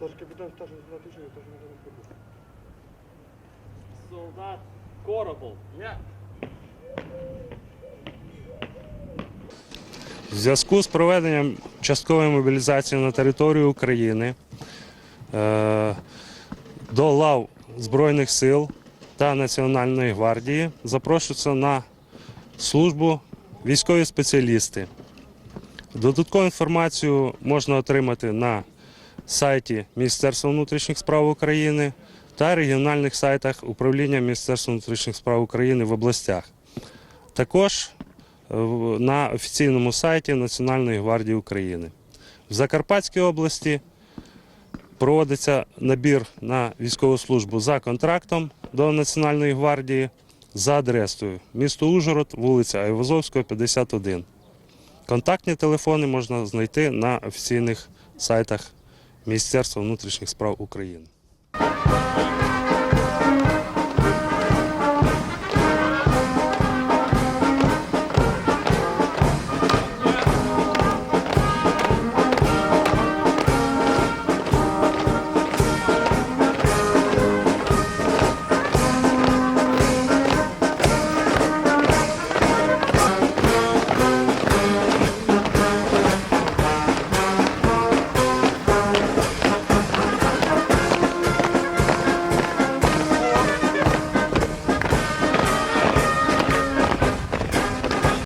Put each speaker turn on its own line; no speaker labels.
Даже капитан старший лейтенант Ищенко тоже не будет.
Солдат Коробов. Я.
В зв'язку з проведенням часткової мобілізації на територію України е, до лав Збройних сил та Національної гвардії запрошуються на службу військові спеціалісти. Додаткову інформацію можна отримати на сайті Міністерства внутрішніх справ України та регіональних сайтах управління Міністерства внутрішніх справ України в областях. Також на офіційному сайті Національної гвардії України. В Закарпатській області проводиться набір на військову службу за контрактом до Національної гвардії за адресою місто Ужгород, вулиця Айвазовського, 51. Контактні телефони можна знайти на офіційних сайтах Міністерства внутрішніх справ України.